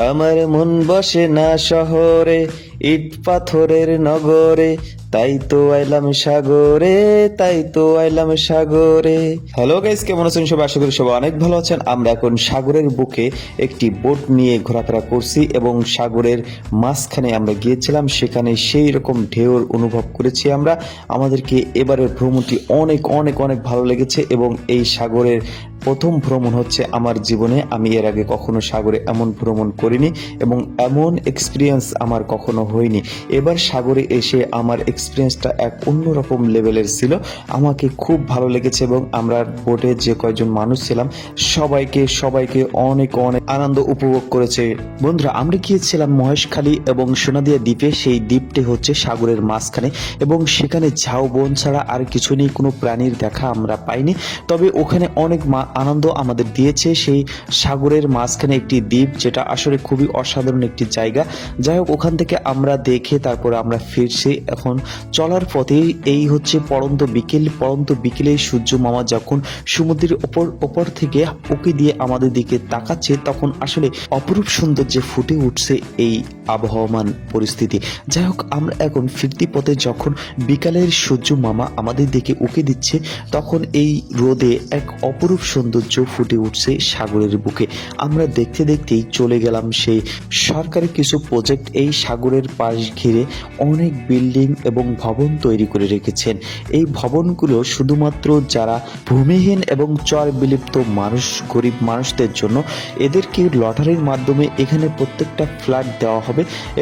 আমার মন বসে না শহরে ইট পাথরের নগরে তাই তো আইলাম সাগরে, তাই তো আইলাম সাগরে। হ্যালো গাইস কেমন আছেন সবাই? আশা করি সবাই অনেক ভালো আছেন। আমরা এখন সাগরের বুকে একটি বোট নিয়ে ঘোরাফেরা করছি এবং সাগরের মাঝখানে আমরা গিয়েছিলাম, সেখানে সেই রকম ঢেউর অনুভব করেছি আমরা। আমাদেরকে এবারের ভ্রমণটি অনেক অনেক অনেক ভালো লেগেছে এবং এই সাগরের প্রথম ভ্রমণ হচ্ছে আমার জীবনে। আমি এর আগে কখনো সাগরে এমন ভ্রমণ করিনি এবং এমন এক্সপিরিয়েন্স আমার কখনো হয়নি। এবার সাগরে এসে আমার এক্সপিরিয়েন্সটা এক অন্যরকম লেভেলের ছিল। আমাকে খুব ভালো লেগেছে এবং আমরা বোটে যে কয়জন মানুষ ছিলাম, সবাইকে সবাইকে অনেক অনেক আনন্দ উপভোগ করেছে। বন্ধুরা, আমরা গিয়েছিলাম মহেশখালী এবং সোনাদিয়া দ্বীপে। সেই দ্বীপটি হচ্ছে সাগরের মাঝখানে এবং সেখানে ঝাউ, বন ছাড়া আর কিছু নেই, কোনো প্রাণীর দেখা আমরা পাইনি। তবে ওখানে অনেক আনন্দ আমাদের দিয়েছে। সেই সাগরের মাঝখানে একটি দ্বীপ, যেটা আসলে খুবই অসাধারণ একটি জায়গা। যাই হোক, ওখান থেকে আমরা দেখে তারপরে আমরা ফিরছি। এখন চলার পথে এই হচ্ছে পরন্ত বিকেল পরন্ত বিকেলে সূর্য মামা যখন সমুদ্রের ওপর ওপর থেকে উকি দিয়ে আমাদের দিকে তাকাচ্ছে, তখন আসলে অপরূপ সৌন্দর্যে ফুটে উঠছে এই আবহমান পরিস্থিতি। যাই হোক আমরা এখন ফিরতি পথে যখন বিকালের সূর্য মামা আমাদের দিকে উকি দিচ্ছে, তখন এই রোদে এক অপরূপ সৌন্দর্য ফুটে উঠছে সাগরের বুকে। আমরা দেখতে দেখতেই চলে গেলাম সেই সরকারি কিছু প্রজেক্ট এই সাগরের পাশ ঘিরে অনেক বিল্ডিং এবং ভবন তৈরি করে রেখেছেন। এই ভবনগুলো শুধুমাত্র যারা ভূমিহীন এবং চর বিলুপ্ত মানুষ, গরিব মানুষদের জন্য, এদেরকে লটারির মাধ্যমে এখানে প্রত্যেকটা ফ্ল্যাট দেওয়া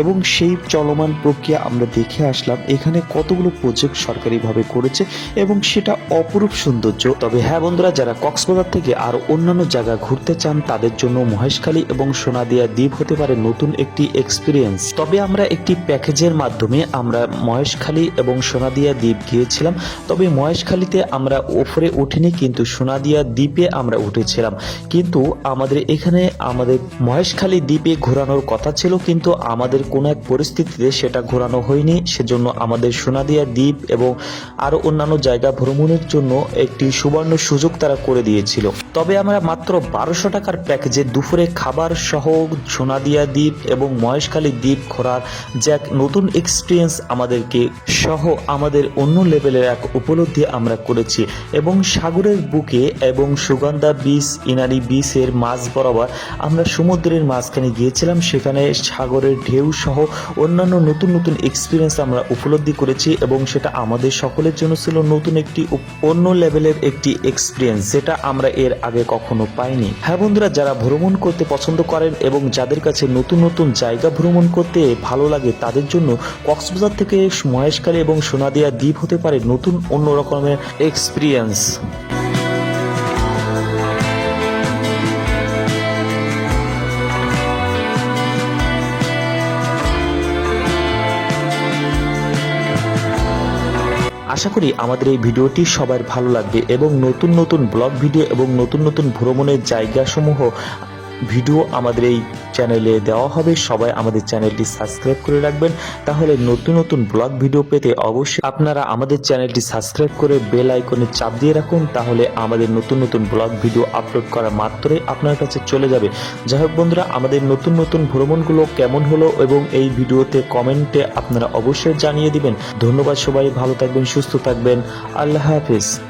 এবং সেই চলমান প্রক্রিয়া আমরা দেখে আসলাম। এখানে কতগুলো প্রজেক্ট সরকারিভাবে করেছে এবং সেটা অপরূপ সৌন্দর্য। তবে হ্যাঁ বন্ধুরা, যারা কক্সবাজার থেকে আর অন্যান্য জায়গা ঘুরতে চান, তাদের জন্য মহেশখালী এবং সোনাদিয়া দ্বীপ হতে পারে নতুন একটি এক্সপিরিয়েন্স তবে আমরা একটি প্যাকেজের মাধ্যমে আমরা মহেশখালী এবং সোনাদিয়া দ্বীপ গিয়েছিলাম। তবে মহেশখালীতে আমরা ওপরে উঠিনি, কিন্তু সোনাদিয়া দ্বীপে আমরা উঠেছিলাম। কিন্তু আমাদের এখানে আমাদের মহেশখালী দ্বীপে ঘোরানোর কথা ছিল, কিন্তু আমাদের কোনো এক পরিস্থিতিতে সেটা ঘোরানো হয়নি। সেজন্য আমাদের সোনাদিয়া দ্বীপ এবং আরও অন্যান্য জায়গা ভ্রমণের জন্য একটি সুবর্ণ সুযোগ তারা করে দিয়েছিল। তবে আমরা মাত্র বারোশো টাকার প্যাকেজে দুপুরে খাবার সহ সোনাদিয়া দ্বীপ এবং মহেশখালী দ্বীপ ঘোরার যে এক নতুন এক্সপিরিয়েন্স আমাদেরকে সহ আমাদের অন্য লেভেলের এক উপলব্ধি আমরা করেছি এবং সাগরের বুকে এবং সুগন্ধা বিচ ইনারি বিচের মাঝ বরাবর আমরা সমুদ্রের মাঝখানে গিয়েছিলাম। সেখানে সাগরের ঢেউ সহ অন্যান্য নতুন নতুন এক্সপিরিয়েন্স আমরা উপলব্ধি করেছি এবং সেটা আমাদের সকলের জন্য ছিল নতুন একটি অন্য লেভেলের একটি এক্সপিরিয়েন্স যেটা আমরা এর আগে কখনো পাইনি। হ্যাঁ বন্ধুরা, যারা ভ্রমণ করতে পছন্দ করেন এবং যাদের কাছে নতুন নতুন জায়গা ভ্রমণ করতে ভালো লাগে, তাদের জন্য কক্সবাজার থেকে মহেশখালী এবং সোনাদিয়া দ্বীপ হতে পারে নতুন অন্য রকমের এক্সপিরিয়েন্স আশা করি আমাদের এই ভিডিওটি সবার ভালো লাগবে এবং নতুন নতুন ব্লগ ভিডিও এবং নতুন নতুন ভ্রমণের জায়গাসমূহ ভিডিও আমাদের এই চ্যানেলে দেওয়া হবে। সবাই আমাদের চ্যানেলটি সাবস্ক্রাইব করে রাখবেন। তাহলে নতুন নতুন ব্লগ ভিডিও পেতে অবশ্যই আপনারা আমাদের চ্যানেলটি সাবস্ক্রাইব করে বেল আইকনে চাপ দিয়ে রাখুন। তাহলে আমাদের নতুন নতুন ব্লগ ভিডিও আপলোড করা মাত্রই আপনার কাছে চলে যাবে। যাই হোক বন্ধুরা, আমাদের নতুন নতুন ভ্রমণগুলো কেমন হলো এবং এই ভিডিওতে কমেন্টে আপনারা অবশ্যই জানিয়ে দিবেন। ধন্যবাদ সবাই, ভালো থাকবেন, সুস্থ থাকবেন। আল্লাহ হাফিজ।